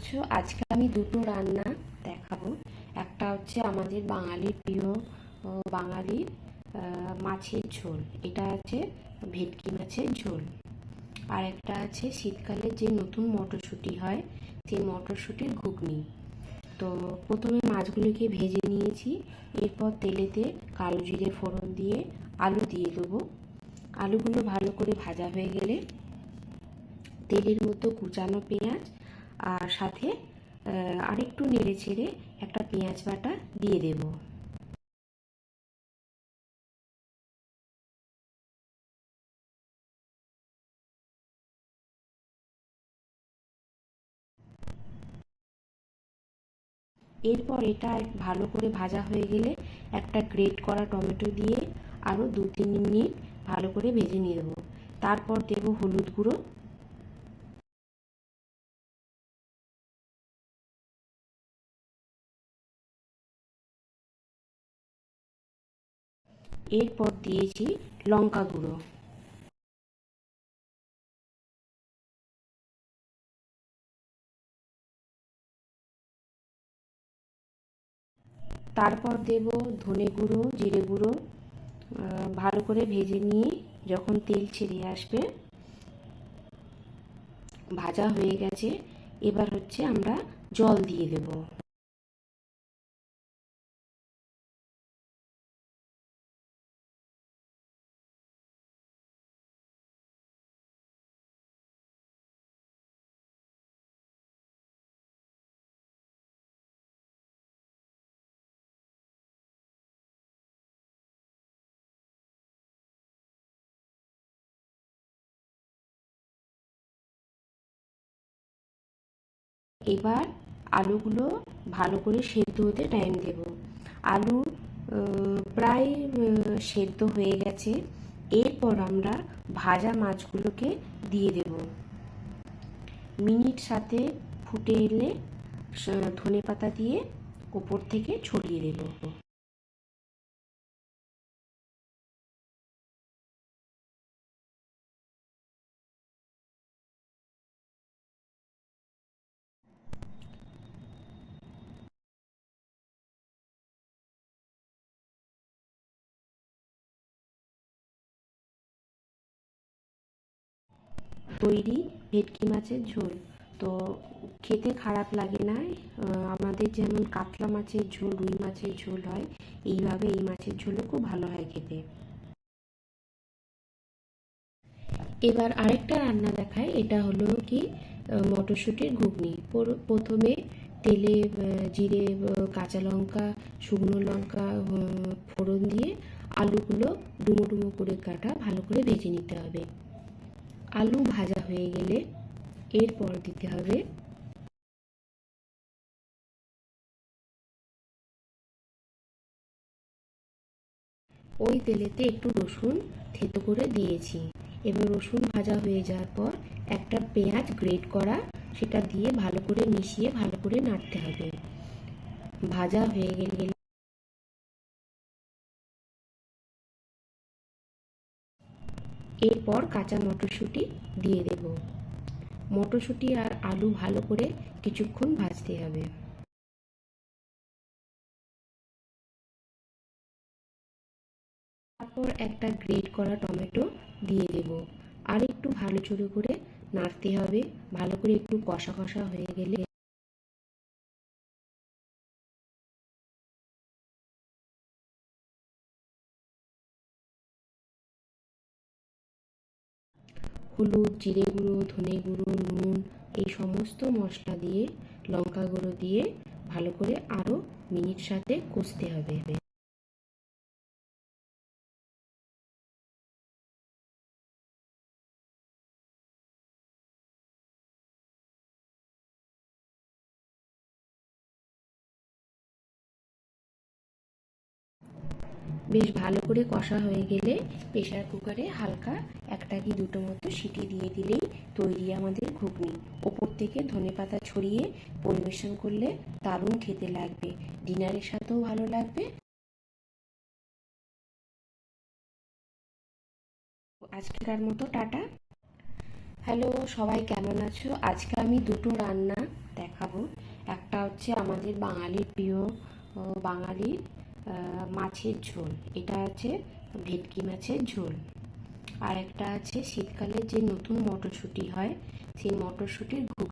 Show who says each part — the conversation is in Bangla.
Speaker 1: আছো আজকে আমি দুটো রান্না দেখাবো। একটা হচ্ছে আমাদের বাঙালির প্রিয় বাঙালির মাছের ঝোল। এটা আছে ভেটকি মাছের ঝোল। আর একটা আছে শীতকালে যে নতুন মটরশুঁটি হয়, সেই মটরশুঁটির ঘুগনি। তো প্রথমে মাছগুলোকে ভেজে নিয়েছি। এরপর তেলেতে কালো জিরে ফোড়ন দিয়ে আলু দিয়ে দেবো। আলুগুলো ভালো করে ভাজা হয়ে গেলে তেলের মধ্যে কুচানো পেঁয়াজ আর সাথে আরেকটু নেড়ে ছেড়ে একটা পেঁয়াজ বাটা দিয়ে দেব। এরপর এটা ভালো করে ভাজা হয়ে গেলে একটা গ্রেট করা টমেটো দিয়ে আরও দু তিন মিনিট ভালো করে ভেজে নিয়ে দেবো তারপর দেব হলুদ গুঁড়ো। এরপর দিয়েছি লঙ্কা গুঁড়ো। তারপর দেব ধনে গুঁড়ো, জিরে গুঁড়ো ভালো করে ভেজে নিয়ে যখন তেল ছেড়ে আসবে, ভাজা হয়ে গেছে, এবার হচ্ছে আমরা জল দিয়ে দেব। এবার আলুগুলো ভালো করে সেদ্ধ হতে টাইম দেব। আলু প্রায় সেদ্ধ হয়ে গেছে। এরপর আমরা ভাজা মাছগুলোকে দিয়ে দেব। মিনিট সাথে ফুটে এলে ধনে পাতা দিয়ে ওপর থেকে ছড়িয়ে দেব। তৈরি ভেটকি মাছের ঝোল। তো খেতে খারাপ লাগে না আমাদের যেমন কাতলা মাছের ঝোল, রুই মাছের ঝোল হয়, এইভাবে এই মাছের ঝোলও খুব ভালো হয় খেতে। এবার আরেকটা রান্না দেখায় এটা হলো কি মটরশুঁটির ঘুগনি। প্রথমে তেলে জিরে কাঁচা লঙ্কা, শুকনো লঙ্কা ফোড়ন দিয়ে আলুগুলো ডুমো ডুমো করে কাটা, ভালো করে ভেজে নিতে হবে। আলু ভাজা হয়ে গেলে এরপর দিতে হবে ওই তেলেতে একটু রসুন থেতো করে দিয়েছি। এবার রসুন ভাজা হয়ে যাওয়ার পর একটা পেঁয়াজ গ্রেট করা, সেটা দিয়ে ভালো করে মিশিয়ে ভালো করে নাড়তে হবে। ভাজা হয়ে গেলে এরপর কাঁচা মটরশুঁটি দিয়ে দেব। মটরশুঁটি আর আলু ভালো করে কিছুক্ষণ ভাজতে হবে। তারপর একটা গ্রেট করা টমেটো দিয়ে দেব। আর একটু ভালো চুরো করে নাড়তে হবে। ভালো করে একটু কষা কষা হয়ে গেলে হলুদ, জিরে গুঁড়ো, ধনে গুঁড়ো, নুন, এই সমস্ত মশলা দিয়ে, লঙ্কা গুঁড়ো দিয়ে ভালো করে আরও মিনিট সাথে কষতে হবে। বেশ ভালো করে কষা হয়ে গেলে প্রেশার কুকারে হালকা একটা কি দুটো মতো সিটি দিয়ে দিলেই তৈরি আমাদের ঘুগনি। ওপর থেকে ধনে পাতা ছড়িয়ে পরিবেশন করলে দারুণ খেতে লাগবে। ডিনারের সাথেও ভালো লাগবে। আজকেকার মতো টাটা। হ্যালো, সবাই কেমন আছো? আজকে আমি দুটো রান্না দেখাবো। একটা হচ্ছে আমাদের বাঙালির প্রিয় বাঙালির মাছের ঝোল। এটা আছে, ভেটকি মাছের ঝোল। আর একটা আছে, শীতকালে যে নতুন মটরশুঁটি হয়, সেই মটরশুঁটির ঘুগনি।